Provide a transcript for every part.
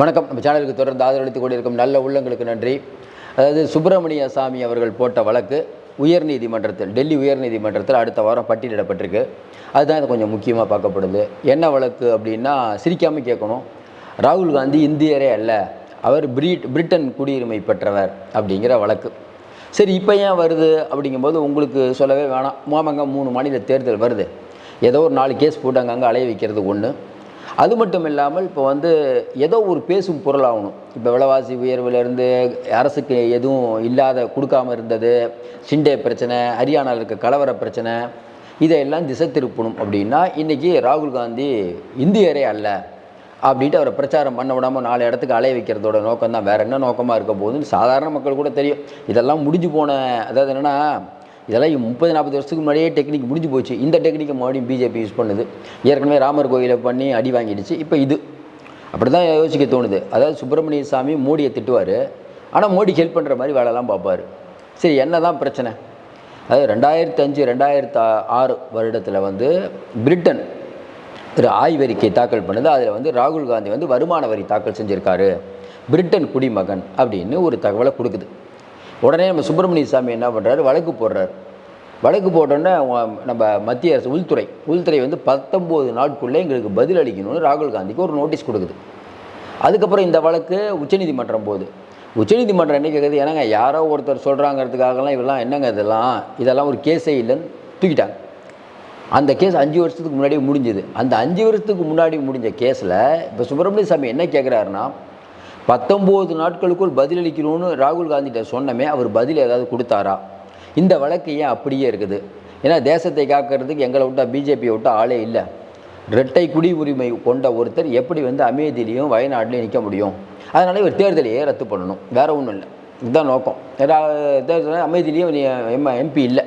வணக்கம். நம்ம சேனலுக்கு தொடர்ந்து ஆதரவளித்து கொண்டிருக்கும் நல்ல உள்ளங்களுக்கு நன்றி. அதாவது சுப்பிரமணிய சாமி அவர்கள் போட்ட வழக்கு உயர்நீதிமன்றத்தில் டெல்லி உயர்நீதிமன்றத்தில் அடுத்த வாரம் பட்டியலிடப்பட்டிருக்கு. அதுதான் இது கொஞ்சம் முக்கியமாக பார்க்கப்படுது. என்ன வழக்கு அப்படின்னா சிரிக்காமல் கேட்கணும். ராகுல் காந்தி இந்தியரே அல்ல அவர் பிரிட் பிரிட்டன் குடியுரிமை பெற்றவர் அப்படிங்கிற வழக்கு. சரி இப்போ ஏன் வருது அப்படிங்கும்போது உங்களுக்கு சொல்லவே வேணாம். மாமங்க மூணு மாநில தேர்தல் வருது. ஏதோ ஒரு நாலு கேஸ் போட்டு அங்கங்கே அலைய வைக்கிறது ஒன்று அது மட்டும் இல்லாமல் இப்போ வந்து ஏதோ ஒரு பேசும் பொருளாகணும். இப்போ விலைவாசி உயர்விலேருந்து அரசுக்கு எதுவும் இல்லாத கொடுக்காம இருந்தது சிண்டே பிரச்சனை ஹரியானாவில் இருக்க கலவர பிரச்சனை இதையெல்லாம் திசை திருப்பணும் அப்படின்னா இன்றைக்கி ராகுல் காந்தி இந்தியரே அல்ல அப்படின்ட்டு அவரை பிரச்சாரம் பண்ண விடாமல் நாலு இடத்துக்கு அலைய வைக்கிறதோட நோக்கம் தான் வேறு என்ன நோக்கமாக இருக்க போகுதுன்னு சாதாரண மக்கள் கூட தெரியும். இதெல்லாம் முடிஞ்சு போன அதாவது என்னென்னா இதெல்லாம் முப்பது நாற்பது வருஷத்துக்கு முன்னாடியே டெக்னிக் முடிஞ்சு போச்சு. இந்த டெக்னிக்கை மறுபடியும் பிஜேபி யூஸ் பண்ணுது. ஏற்கனவே ராமர் கோயிலை பண்ணி அடி வாங்கிடுச்சு. இப்போ இது. அப்படி தான் யோசிக்க தோணுது. அதாவது சுப்பிரமணிய சாமி மோடியை திட்டுவார். ஆனால் மோடிக்கு ஹெல்ப் பண்ணுற மாதிரி வேலைலாம் பார்ப்பார். சரி என்ன தான் பிரச்சனை? அதாவது ரெண்டாயிரத்தி அஞ்சு ரெண்டாயிரத்து ஆறு வருடத்தில் வந்து பிரிட்டன் ஒரு ஆய்வறிக்கை தாக்கல் பண்ணுது. அதில் வந்து ராகுல் காந்தி வந்து வருமான வரி தாக்கல் செஞ்சுருக்காரு. பிரிட்டன் குடிமகன் அப்படின்னு ஒரு தகவலை கொடுக்குது. உடனே நம்ம சுப்பிரமணிய சாமி என்ன பண்ணுறாரு வழக்கு போடுறாரு. வழக்கு போட்டோன்னே நம்ம மத்திய அரசு உள்துறை. உள்துறை வந்து பத்தொம்போது நாட்குள்ளே எங்களுக்கு பதில் அளிக்கணும்னு ராகுல் காந்திக்கு ஒரு நோட்டீஸ் கொடுக்குது. அதுக்கப்புறம் இந்த வழக்கு உச்சநீதிமன்றம் போகுது. உச்சநீதிமன்றம் என்ன கேட்குது ஏன்னாங்க யாரோ ஒருத்தர் சொல்கிறாங்கிறதுக்காகலாம் இவெல்லாம் என்னங்க இதெல்லாம்? இதெல்லாம் ஒரு கேஸே இல்லைன்னு தூக்கிட்டாங்க. அந்த கேஸ் அஞ்சு வருஷத்துக்கு முன்னாடியே முடிஞ்சுது. அந்த அஞ்சு வருஷத்துக்கு முன்னாடி முடிஞ்ச கேஸில் இப்போ சுப்பிரமணிய சாமி என்ன கேட்குறாருன்னா பத்தொம்போது நாட்களுக்குள் பதிலளிக்கணும்னு ராகுல் காந்திகிட்ட சொன்னமே அவர் பதில் ஏதாவது கொடுத்தாரா? இந்த வழக்கு ஏன் அப்படியே இருக்குது? ஏன்னா தேசத்தை காக்கிறதுக்கு எங்களை விட்டால் பிஜேபியை விட்டால் ஆளே இல்லை. இரட்டை குடி உரிமை கொண்ட ஒருத்தர் எப்படி வந்து அமேதியிலையும் வயநாட்டிலையும் நிற்க முடியும்? அதனால் இவர் தேர்தலையே ரத்து பண்ணணும். வேறு ஒன்றும் இல்லை. இதுதான் நோக்கம். தேர்தல் அமேதியிலையும் எம் எம்பி இல்லை.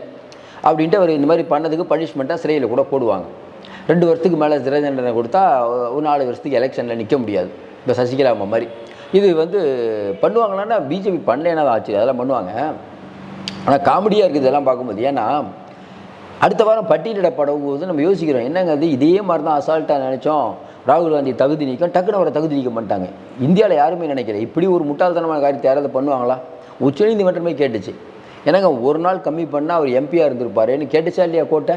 அப்படின்ட்டு அவர் இந்த மாதிரி பண்ணதுக்கு பனிஷ்மெண்ட்டாக சிறையில் கூட போடுவாங்க. ரெண்டு வருஷத்துக்கு மேலே சிறை தண்டனை கொடுத்தா ஒரு நாலு வருஷத்துக்கு எலெக்ஷனில் நிற்க முடியாது. இப்போ சசிகலா அம்மா மாதிரி. இது வந்து பண்ணுவாங்களான்னா பிஜேபி பண்ணலேனா ஆச்சு அதெல்லாம் பண்ணுவாங்க. ஆனால் காமெடியாக இருக்குது இதெல்லாம் பார்க்கும்போது. ஏன்னா அடுத்த வாரம் பட்டியலிடப்படும் போது நம்ம யோசிக்கிறோம் என்னங்க அது இதே மாதிரி தான் அசால்ட்டாக நினச்சோம். ராகுல் காந்தி தகுதி நீக்கம் டக்குன்னு அவரை தகுதி நீக்க மாட்டாங்க இந்தியாவில் யாருமே நினைக்கல. இப்படி ஒரு முட்டாள்தனமான காரியத்தை யாராவது பண்ணுவாங்களா? உச்சநீதிமன்றமே கேட்டுச்சு. ஏன்னாங்க ஒரு நாள் கம்மி பண்ணால் அவர் எம்பியாக இருந்திருப்பாருன்னு கேட்டுச்சா இல்லையா கோட்டை?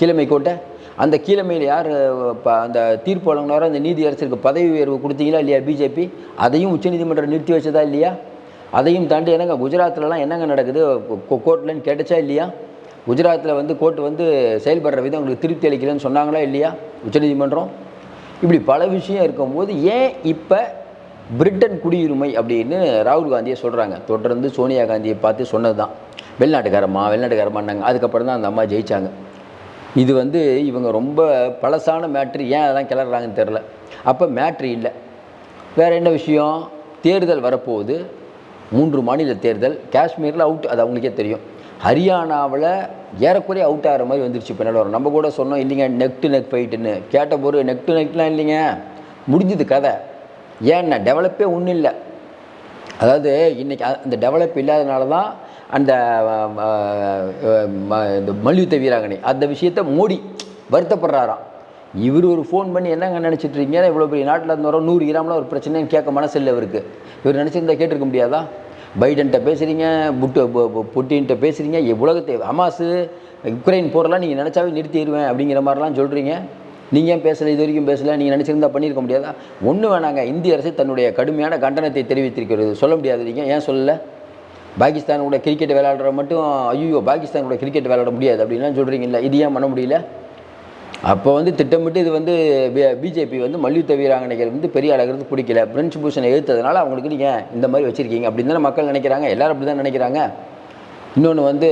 கிழமை கோட்டை? அந்த கீழமையில் யார் இப்போ அந்த தீர்ப்பு வழங்கினாரோ அந்த நீதி அரசருக்கு பதவி உயர்வு கொடுத்தீங்களா இல்லையா பிஜேபி அதையும் உச்சநீதிமன்றம் நிறுத்தி வச்சதா இல்லையா? அதையும் தாண்டி என்னங்க குஜராத்லலாம் என்னங்க நடக்குது? கோர்ட்லன்னு கேட்டுச்சா இல்லையா? குஜராத்தில் வந்து கோர்ட் வந்து செயல்படுற விதம் உங்களுக்கு திருப்தி அளிக்கலன்னு சொன்னாங்களா இல்லையா உச்சநீதிமன்றம் இப்படி பல விஷயம் இருக்கும்போது ஏன் இப்போ பிரிட்டன் குடியுரிமை அப்படின்னு ராகுல் காந்தியை சொல்கிறாங்க தொடர்ந்து சோனியா காந்தியை பார்த்து சொன்னது தான் வெளிநாட்டுக்காரம்மா வெளிநாட்டுக்காரம்மான்னாங்க. அதுக்கப்புறம் தான் அந்த அம்மா ஜெயித்தாங்க இது வந்து இவங்க ரொம்ப பழசான மேட்ரு ஏன் அதெல்லாம் கிளறாங்கன்னு தெரில அப்போ மேட்ரு இல்லை. வேறு என்ன விஷயம்? தேர்தல் வரப்போகுது. மூன்று மாநில தேர்தல். காஷ்மீரில் அவுட் அது அவங்களுக்கே தெரியும். ஹரியானாவில் ஏறக்குறைய அவுட் ஆகிற மாதிரி வந்துருச்சு இப்போ வரும். நம்ம கூட சொன்னோம் இல்லைங்க நெக் டு நெக் ஃபைட்டுன்னு கேட்ட பொருள் நெக் டு நெக்லாம் இல்லைங்க. முடிஞ்சது கதை. ஏன்னா டெவலப்பே ஒன்றும் இல்லை. அதாவது இன்றைக்கி அந்த டெவலப் இல்லாதனால தான் அந்த இந்த மல்யுத்த வீராங்கனை. அந்த விஷயத்தை மோடி வருத்தப்படுறாராம். இவர் ஒரு ஃபோன் பண்ணி என்னங்க நினச்சிட்டு இருக்கீங்க? இவ்வளோ பெரிய நாட்டில் இருந்து வரோம் நூறு கிராமில் ஒரு பிரச்சனைன்னு கேட்க மனசு இல்லை இவருக்கு. இவர் நினச்சிருந்தா கேட்டிருக்க முடியாதா? பைடன்கிட்ட பேசுகிறீங்க புட்டு புட்டின்ட்ட பேசுகிறீங்க உலகத்தை ஹமாஸு உக்ரைன் போரெல்லாம் நீங்கள் நினச்சாவே நிறுத்திடுவேன் அப்படிங்கிற மாதிரிலாம் சொல்கிறீங்க நீங்கள் ஏன் பேசலை? இது வரைக்கும் பேசலை. நீங்கள் நினச்சிருந்தா பண்ணியிருக்க முடியாதா? ஒன்று வேணாங்க. இந்திய அரசு தன்னுடைய கடுமையான கண்டனத்தை தெரிவித்திருக்கிறது. சொல்ல முடியாது நீங்கள் ஏன் சொல்லலை? பாகிஸ்தானோட கிரிக்கெட் விளையாடுற மட்டும் ஐயோ பாகிஸ்தானோட கிரிக்கெட் விளையாட முடியாது அப்படின்லாம் சொல்கிறீங்கல்ல இது ஏன் பண்ண முடியல? அப்போ வந்து திட்டமிட்டு இது வந்து பிஜேபி வந்து மல்யுத்த வீராங்கனைகள் வந்து பெரிய அழகிறது பிடிக்கல. பிரெஞ்சு பூஷனை எழுத்ததுனால அவங்களுக்கு நீங்கள் இந்த மாதிரி வச்சுருக்கீங்க அப்படின்னு தானே மக்கள் நினைக்கிறாங்க. எல்லோரும் அப்படி தான் நினைக்கிறாங்க. இன்னொன்று வந்து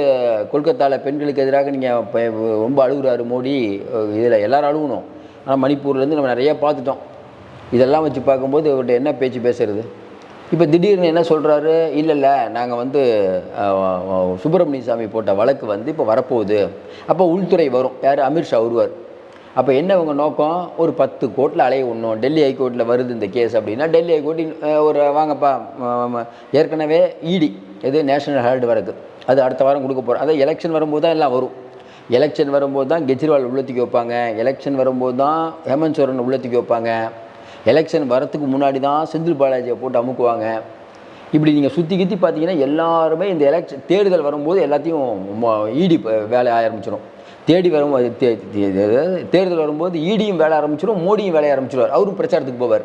கொல்கத்தாவில் பெண்களுக்கு எதிராக நீங்கள் ரொம்ப அழுகுறாரு மோடி. இதில் எல்லோரும் அழுகணும். ஆனால் மணிப்பூர்லேருந்து நம்ம நிறையா பார்த்துட்டோம். இதெல்லாம் வச்சு பார்க்கும்போது இவர்கிட்ட என்ன பேச்சு பேசுறது? இப்போ திடீர்னு என்ன சொல்கிறாரு இல்லை இல்லை நாங்கள் வந்து சுப்பிரமணிய சாமி போட்ட வழக்கு வந்து இப்போ வரப்போகுது. அப்போ உள்துறை வரும். யார்? அமித்ஷா வருவார் அப்போ என்ன அவங்க நோக்கம்? ஒரு பத்து கோட்டில் அலைய விடணும் டெல்லி ஹைகோர்ட்டில் வருது இந்த கேஸ் அப்படின்னா டெல்லி ஹைகோர்ட்டின் ஒரு வாங்கப்பா ஏற்கனவே இடி இது நேஷனல் ஹெரால்டு வழக்கு. அது அடுத்த வாரம் கொடுக்க போகிறோம் அதாவது எலெக்ஷன் வரும்போது தான் எல்லாம் வரும். எலெக்ஷன் வரும்போது தான் கெஜ்ரிவால் உள்ளத்துக்கு வைப்பாங்க. எலெக்ஷன் வரும்போது தான் ஹேமந்த் சோரன் உள்ளத்துக்கு வைப்பாங்க. எலெக்ஷன் வரத்துக்கு முன்னாடி தான் செந்தில் பாலாஜியை போட்டு அமுக்குவாங்க. இப்படி நீங்கள் சுற்றி கித்தி பார்த்தீங்கன்னா எல்லாருமே இந்த எலெக்ஷன் தேர்தல் வரும்போது எல்லாத்தையும் இடி வேலை ஆரம்பிச்சிடும் தேடி வரும் தேர்தல் வரும்போது ஈடியும் வேலை ஆரம்பிச்சிடும் மோடியும் வேலைய ஆரம்பிச்சிடுவார் அவரும் பிரச்சாரத்துக்கு போவார்.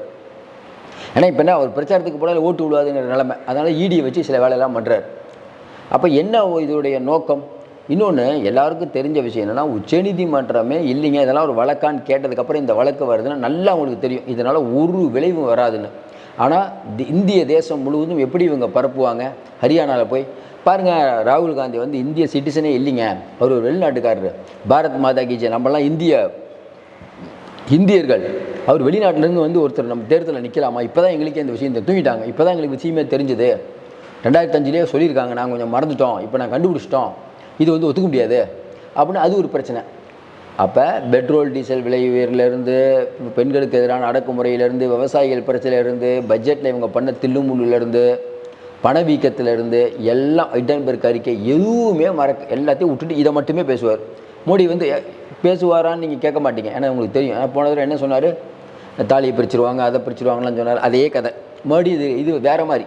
ஏன்னா இப்போ என்ன அவர் பிரச்சாரத்துக்கு போனால் ஓட்டு விழுவாதுங்கிற நிலைமை. அதனால் ஈடியை வச்சு சில வேலையெல்லாம் பண்ணுறார் அப்போ என்ன இதோடைய நோக்கம்? இன்னொன்று எல்லாருக்கும் தெரிஞ்ச விஷயம் என்னென்னா உச்சநீதிமன்றமே இல்லைங்க. இதெல்லாம் ஒரு வழக்கான்னு கேட்டதுக்கப்புறம் இந்த வழக்கு வருதுன்னா நல்லா அவங்களுக்கு தெரியும். இதனால் ஒரு விளைவும் வராதுன்னு. ஆனால் இந்திய தேசம் முழுவதும் எப்படி இவங்க பரப்புவாங்க? ஹரியானாவில் போய். பாருங்கள் ராகுல் காந்தி வந்து இந்திய சிட்டிசனே இல்லைங்க. அவர் ஒரு வெளிநாட்டுக்காரர். பாரத் மாதா கி நம்மளாம் நம்மலாம் இந்திய இந்தியர்கள். அவர் வெளிநாட்டிலேருந்து வந்து ஒருத்தர் நம்ம தேர்தலில் நிற்கலாமா இப்போ தான் எங்களுக்கே இந்த விஷயம் தூங்கிட்டாங்க இப்போ தான் எங்களுக்கு விஷயமே தெரிஞ்சுது. ரெண்டாயிரத்தஞ்சிலே அஞ்சுலேயே சொல்லியிருக்காங்க. நாங்கள் கொஞ்சம் மறந்துட்டோம். இப்போ நான் கண்டுபிடிச்சிட்டோம். இது வந்து ஒத்துக்க முடியாது. அப்படின்னு அது ஒரு பிரச்சனை. அப்போ பெட்ரோல் டீசல் விலை உயர்லேருந்து பெண்களுக்கு எதிரான அடக்குமுறையிலேருந்து விவசாயிகள் பிரச்சனையிலேருந்து பட்ஜெட்டில் இவங்க பண்ண தில்லுமுள்ளிலேருந்து பணவீக்கத்திலேருந்து எல்லாம் ஐடன்பர்க் அறிக்கை எதுவுமே மறக்க எல்லாத்தையும் விட்டுட்டு இதை மட்டுமே பேசுவார். மோடி வந்து பேசுவாரான்னு நீங்கள் கேட்க மாட்டீங்க. ஏன்னா உங்களுக்கு தெரியும். ஏன்னா போன தடவை என்ன சொன்னார்? தாலியை பிரிச்சிருவாங்க அதை பிரிச்சிருவாங்களான்னு சொன்னார். அதே கதை. மறுபடியும் இது இது வேறு மாதிரி.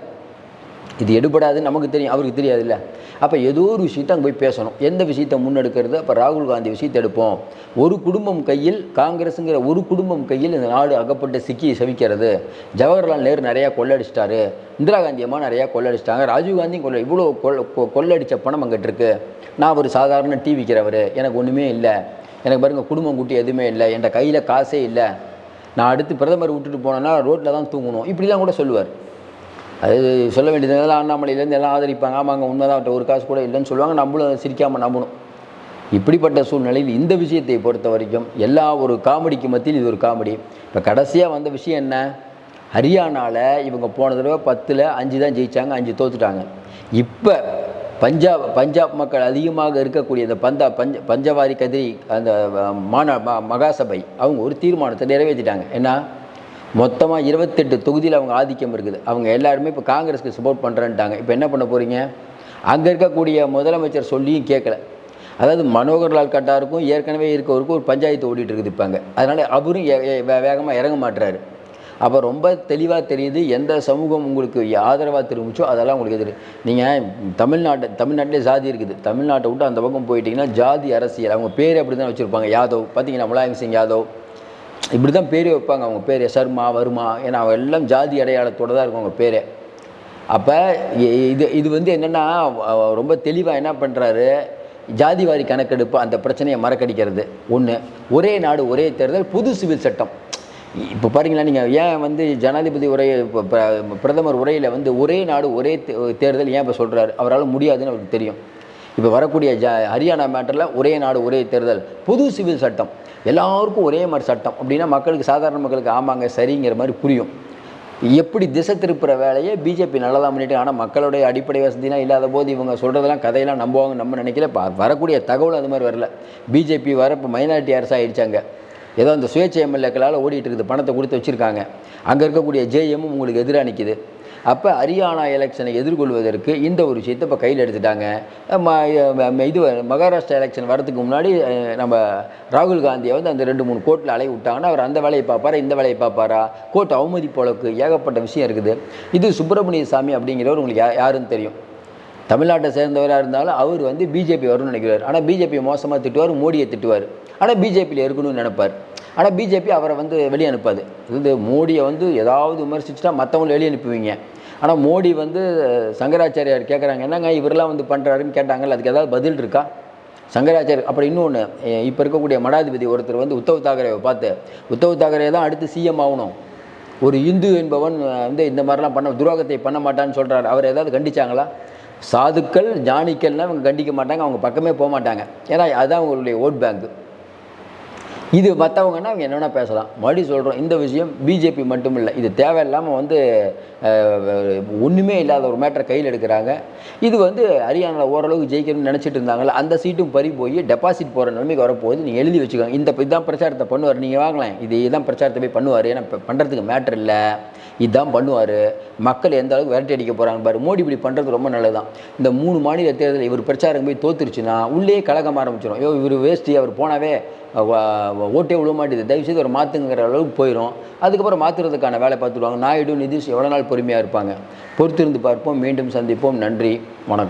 இது எடுபடாதுன்னு நமக்கு தெரியும் அவருக்கு தெரியாதுல்ல. அப்போ ஏதோ ஒரு விஷயத்தை அங்கே போய் பேசணும். எந்த விஷயத்தை முன்னெடுக்கிறது? அப்போ ராகுல் காந்தி விஷயத்தை எடுப்போம். ஒரு குடும்பம் கையில் காங்கிரஸுங்கிற ஒரு குடும்பம் கையில் இந்த நாடு அகப்பட்டு சிக்கி செவிக்கிறது. ஜவஹர்லால் நேரு நிறையா கொள்ளடிச்சிட்டாரு. இந்திரா காந்தி அம்மா நிறையா கொள்ளடிச்சிட்டாங்க. ராஜீவ் காந்தி கொள்ள இவ்வளோ கொள்ள கொ- கொள்ளடிச்ச பணம் அங்கிட்டு இருக்கு. நான் ஒரு சாதாரண டீ விற்கிறவர் எனக்கு ஒன்றுமே இல்லை. எனக்கு பாருங்கள் குடும்பம் குட்டி எதுவுமே இல்லை. என்கிட்ட கையில் காசே இல்லை. நான் அடுத்து பிரதமர் விட்டுட்டு போனேன்னா ரோட்டில் தான் தூங்கணும். இப்படிலாம் கூட சொல்லுவார். அது சொல்ல வேண்டியது அண்ணாமலையிலேருந்து எல்லாம் ஆதரிப்பாங்க. ஆமாங்க உண்மைதான். ஒரு காசு கூட இல்லைன்னு சொல்லுவாங்க. நம்மளும் அதை சிரிக்காமல் நம்பணும். இப்படிப்பட்ட சூழ்நிலையில் இந்த விஷயத்தை பொறுத்த வரைக்கும் எல்லா ஒரு காமெடிக்கு மத்தியில் இது ஒரு காமெடி. இப்போ கடைசியாக வந்த விஷயம் என்ன? ஹரியானாவில் இவங்க போன தடவை பத்தில் அஞ்சு தான் ஜெயித்தாங்க அஞ்சு தோத்துட்டாங்க. இப்போ பஞ்சாப் பஞ்சாப் மக்கள் அதிகமாக இருக்கக்கூடிய இந்த பந்தா பஞ்ச பஞ்சவாரி கதிரி அந்த மாநா மாந மகாசபை அவங்க ஒரு தீர்மானத்தை நிறைவேற்றிட்டாங்க. என்ன? மொத்தமாக இருபத்தெட்டு தொகுதியில் அவங்க ஆதிக்கம் இருக்குது. அவங்க எல்லாருமே இப்போ காங்கிரஸ்க்கு சப்போர்ட் பண்ணுறேன்ட்டாங்க இப்போ என்ன பண்ண போகிறீங்க அங்கே இருக்கக்கூடிய முதலமைச்சர் சொல்லியும் கேட்கல அதாவது மனோகர்லால் கட்டாருக்கும் ஏற்கனவே இருக்கவருக்கும் ஒரு பஞ்சாயத்து ஓடிட்டு இருக்குது இப்போ அங்கே. அதனால் அவரும் வேகமாக இறங்க மாட்டுறாரு அப்போ ரொம்ப தெளிவாக தெரியுது எந்த சமூகம் உங்களுக்கு ஆதரவாக திரும்பிச்சோ அதெல்லாம் உங்களுக்கு எதிர். நீங்கள் தமிழ்நாட்டை தமிழ்நாட்டிலே ஜாதி இருக்குது. தமிழ்நாட்டை விட்டு அந்த பக்கம் போயிட்டீங்கன்னா ஜாதி அரசியல். அவங்க பேர் அப்படி தான் வச்சுருப்பாங்க. யாதவ். பார்த்தீங்கன்னா முலாயம் சிங் யாதவ். இப்படி தான் பேரே வைப்பாங்க. அவங்க பேர் சர்மா வருமா ஏன்னா அவங்க எல்லாம் ஜாதி அடையாளத்தோட தான் இருக்கும் அவங்க பேரே. அப்போ இது இது வந்து என்னென்னா ரொம்ப தெளிவாக என்ன பண்ணுறாரு ஜாதிவாரி கணக்கெடுப்பு அந்த பிரச்சனையை மறக்கடிக்கிறது. ஒன்று ஒரே நாடு ஒரே தேர்தல் புது சிவில் சட்டம். இப்போ பாருங்களா நீங்கள் ஏன் வந்து ஜனாதிபதி உரை பிர- பிரதமர் உரையில் வந்து ஒரே நாடு ஒரே தே- தேர்தல் ஏன் இப்போ சொல்கிறாரு அவரால் முடியாதுன்னு அவருக்கு தெரியும். இப்போ வரக்கூடிய ஜ ஹரியானா மேட்டரில் ஒரே நாடு ஒரே தேர்தல். புது சிவில் சட்டம். எல்லாருக்கும் ஒரே மாதிரி சட்டம். அப்படின்னா மக்களுக்கு சாதாரண மக்களுக்கு ஆமாங்க சரிங்கிற மாதிரி புரியும். எப்படி திசை திருப்புற வேலையை பிஜேபி நல்லதாக பண்ணிட்டு ஆனால் மக்களுடைய அடிப்படை வசதிலாம் இல்லாத போது இவங்க சொல்கிறதெல்லாம் கதையெல்லாம் நம்புவாங்க நம்ம நினைக்கல. இப்போ வரக்கூடிய தகவல் அது மாதிரி வரல. பிஜேபி வர இப்போ மைனாரிட்டி அரசாக ஆயிடுச்சாங்க ஏதோ அந்த சுயேட்சை எம்எல்ஏக்களால் ஓடிட்டு இருக்குது பணத்தை கொடுத்து வச்சுருக்காங்க. அங்கே இருக்கக்கூடிய ஜேஎம்மும் உங்களுக்கு எதிராக நிற்கிது அப்போ ஹரியானா எலெக்ஷனை எதிர்கொள்வதற்கு இந்த ஒரு விஷயத்தை இப்போ கையில் எடுத்துட்டாங்க. ம- ம- இது மகாராஷ்டிரா எலெக்ஷன் வரதுக்கு முன்னாடி நம்ம ராகுல் காந்தியை வந்து அந்த ரெண்டு மூணு கோர்ட்டில் அலைய விட்டாங்கன்னா அவர் அந்த வேலையை பார்ப்பாரா இந்த வேலையை பார்ப்பாரா? கோர்ட் அவமதி போலக்கு ஏகப்பட்ட விஷயம் இருக்குது. இது சுப்பிரமணிய சாமி அப்படிங்கிறவர் உங்களுக்கு யா யாருன்னு தெரியும். தமிழ்நாட்டை சேர்ந்தவராக இருந்தாலும் அவர் வந்து பிஜேபி வரும்னு நினைக்கிறார். ஆனால் பிஜேபி மோசமாக திட்டுவார் மோடியை திட்டுவார். ஆனால் பிஜேபியில் இருக்கணும்னு நினைப்பார். ஆனால் பிஜேபி அவரை வந்து வெளியே அனுப்பாது. இது வந்து மோடியை வந்து ஏதாவது விமர்சிச்சுட்டா மற்றவங்களை வெளியே அனுப்புவீங்க. ஆனால் மோடி வந்து சங்கராச்சாரியார் கேட்குறாங்க என்னங்க இவரெல்லாம் வந்து பண்ணுறாருன்னு கேட்டாங்கல்ல அதுக்கு ஏதாவது பதில் இருக்கா? சங்கராச்சாரியர் அப்புறம் இன்னொன்று இப்போ இருக்கக்கூடிய மடாதிபதி ஒருத்தர் வந்து உத்தவ் தாக்கரேவை பார்த்து உத்தவ் தாக்கரே தான் அடுத்து சிஎம் ஆகணும். ஒரு இந்து என்பவன் வந்து இந்த மாதிரிலாம் பண்ண துரோகத்தை பண்ண மாட்டான்னு சொல்கிறார் அவர் ஏதாவது கண்டிச்சாங்களா? சாதுக்கள் ஞானிக்கள்லாம் இவங்க கண்டிக்க மாட்டாங்க அவங்க பக்கமே போக மாட்டாங்க. ஏன்னா அதுதான் அவங்களுடைய ஓட் பேங்க்கு இது மற்றவங்கன்னா அவங்க என்னென்ன பேசலாம். மறுபடியும் சொல்கிறோம் இந்த விஷயம் பிஜேபி மட்டும் இல்லை இது தேவையில்லாமல் வந்து ஒன்றுமே இல்லாத ஒரு மேட்டரை கையில் எடுக்கிறாங்க. இது வந்து ஹரியானாவில் ஓரளவுக்கு ஜெயிக்கணும்னு நினச்சிட்டு இருந்தாங்கள அந்த சீட்டும் பறி போய் டெபாசிட் போகிற நிலைமைக்கு வரப்போகுது. நீங்கள் எழுதி வச்சுக்கோங்க. இந்த இதுதான் பிரச்சாரத்தை பண்ணுவார். நீங்கள் வாங்கலாம். இது இதுதான் பிரச்சாரத்தை போய் பண்ணுவார். ஏன்னா இப்போ பண்ணுறதுக்கு மேட்டர் இல்லை. இதுதான் பண்ணுவார். மக்கள் எந்த அளவுக்கு விரட்டி அடிக்க போகிறாங்க பாரு. மோடி இப்படி பண்ணுறது ரொம்ப நல்லதுதான். இந்த மூணு மாநில தேர்தல் இவர் பிரச்சாரம் போய் தோத்துருச்சுன்னா உள்ளே கழகம் ஆரம்பிச்சிடும் ஐயோ இவர் வேஸ்ட்டு அவர் போனாவே ஓட்டே விழ மாட்டேது. தயவுசெய்து ஒரு மாற்றுங்கிற அளவுக்கு போயிடும் அதுக்கப்புறம் மாற்றுறதுக்கான வேலை பார்த்துடுவாங்க. நாயுடு நிதிஷ் எவ்வளோ நாள் பொறுமையாக இருப்பாங்க? பொறுத்திருந்து பார்ப்போம். மீண்டும் சந்திப்போம். நன்றி. வணக்கம்.